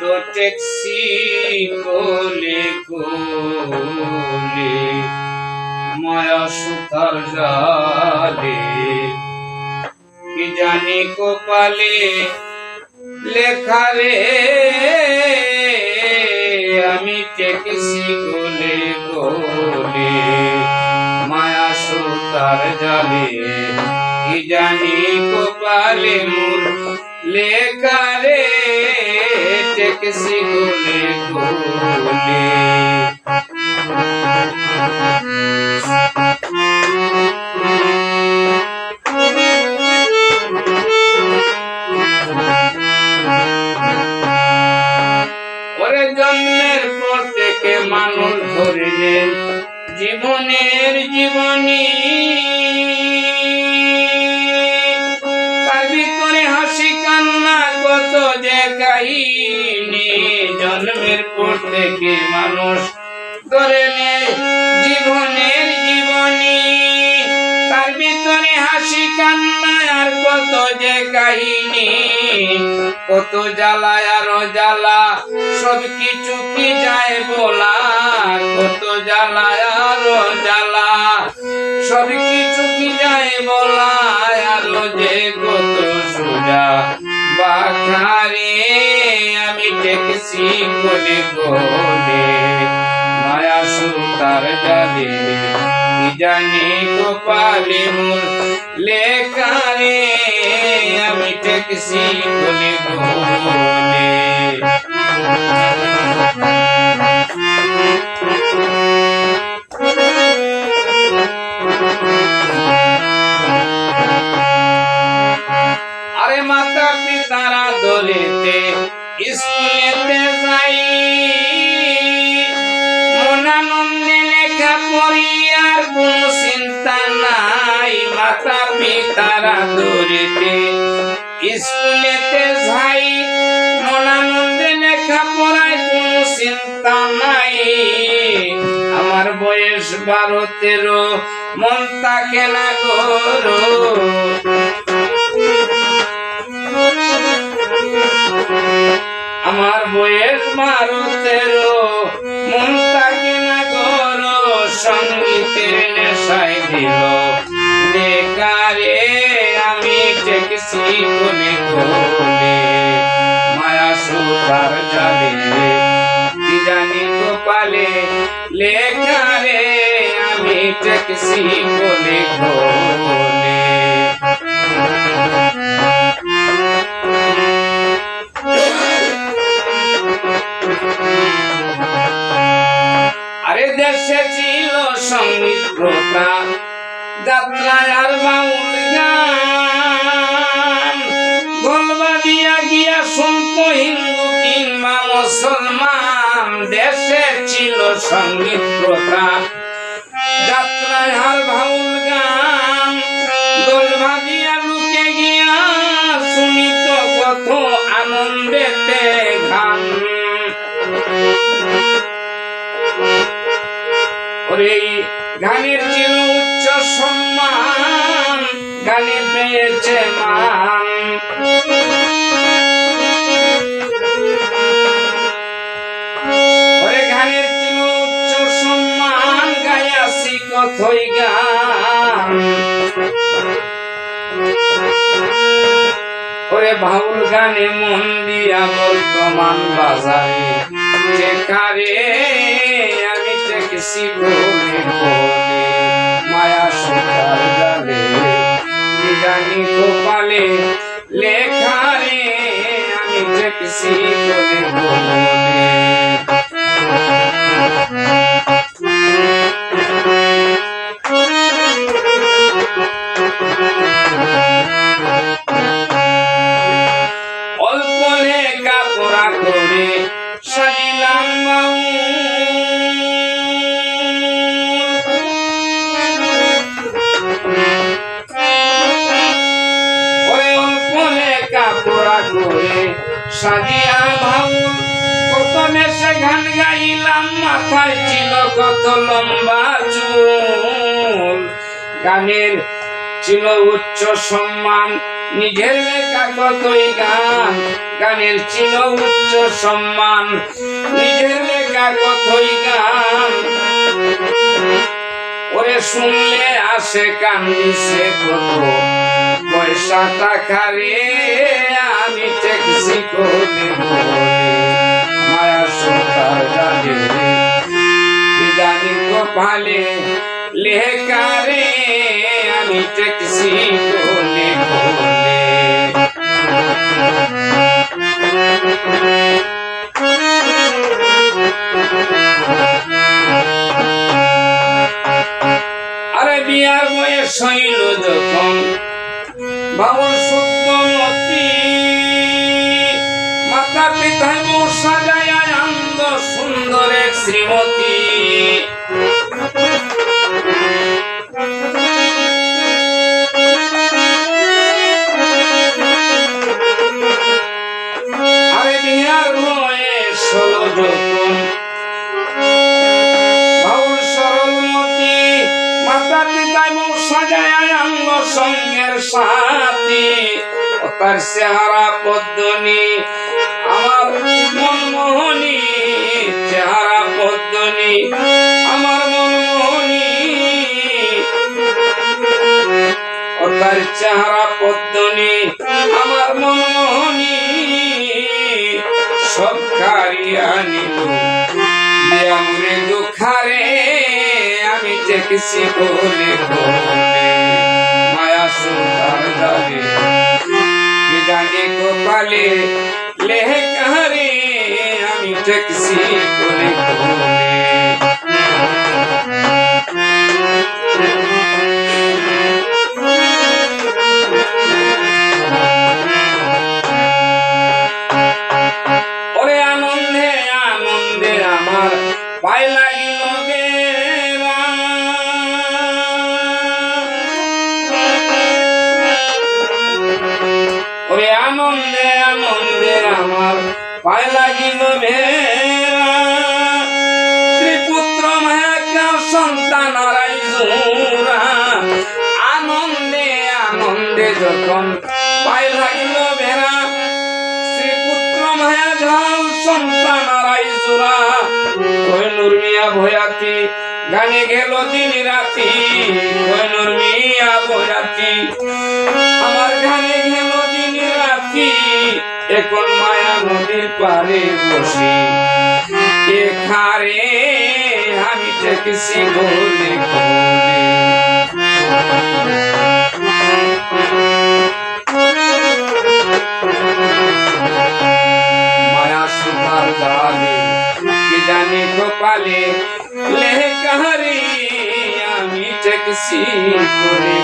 তো ট্যাক্সি কোলে কোলে, মায়া সুতার জালে। কি জানি কপালে লেখা রে, আমি ট্যাক্সি কোলে কোলে, মায়া সুতার জালে। কি জানি কপালে মোর লেখা কোলে কোলে ওরে জন্মের পর থেকে মানুষ ধরিলেন। জীবনের জীবনী। তার ভিতরে হাসি কান্না কত যে কাহিনী জন্মের থেকে মানুষ ধরে নেয়। জীবনের জীবনী, তার ভিতরে হাসি, কান্না, আর কত যে কাহিনী, কত জ্বালা আরও জ্বালা সব কিছু কি যায় বলা? কত জ্বালা আরও জ্বালা সব কিছু কি যায় বলা? আরও যে কত সোজা বাখারে ট্যাক্সি করে গোলে মায়া সুতার জালে জানি কপালে মোর লেখারে? আমি ট্যাক্সি করে গোলে পিতারা দলেতে স্কুলেতে মনানন্দে লেখা পড়ায় চিন্তা নাই। আমার বয়স বারো, তেরো, মন তাকে না আমার বয়স বারো, তেরো, মন তাকে না গরো সঙ্গীতের নেশায় ট্যাক্সি কোনে কোলে মায়া সুতার জালে জানি গোপালে লেখারে আমি ট্যাক্সি কোলে কোলে আরে দেশে ছিল প্রথা যাত্রায় আর বাউল গান। মুসলমান, দেশে ছিল সংগীত প্রথা যাত্রায় আর বাউল গান গলবাদিয়া লুকে গিয়া শুনিত কত আনন্দেতে গান ওরে গানের ছিল উচ্চ সম্মান, গানে পেয়েছে মান। কথই গান ওরে বাউল গানে মন দিয়া বর্তমান বাজারে। আমি বলে মায়া লেখারে আমি সাজিয়া ভাউল কত নেশে গান গাইলাম, মাথায় ছিল কত লম্বা চুল। গানের ছিল উচ্চ সম্মান, নিজের লেখা কতই গান। গানের ছিল উচ্চ সম্মান, নিজের লেখা কতই গান। ওরে শুনলে আসে কান্দিছে কত পয়সা টাকা রে আমি ট্যাক্সি করে মায়া সুতার ট্যাক্সি করে আরে বিয়ার বয়স হইল যখন বাবুর শুদ্ধমতি বউ সাজায় আনন্দ সুন্দর এক শ্রীমতী। সঙ্গের সাথী। তার চেহারা পদ্মনি, আমার মনমোহনী চেহারা পদ্মনি, আমার মনমোহনী। তার চেহারা পদ্মনি, আমার মনমোহনী, সব কারিয়া নিল আমরে দুখারে আমি দেখছি বলে মায়া সুতার জানি গোপালে লেহে কাহারে আমি দেখছি বলে ওরে আনন্দে আনন্দে আমার পাই লাগিল ভেড়া শ্রীপুত্র মায়াকা সন্তান আনন্দে আনন্দে যখন পাই লাগিল মায়া ঝাল সন্তান আরাই জোড়া কইনুর মিয়া ভয়াতি, গানে গেল দিন রাতি। কইনুর মিয়া ভয়াতি, আমার গানে গেল পারে বসে। এখারে আমি দেখছি বলে বলে। মায়া সুধার জালে, কি জানি গোপালে লে কাহারে, আমি ট্যাক্সি করে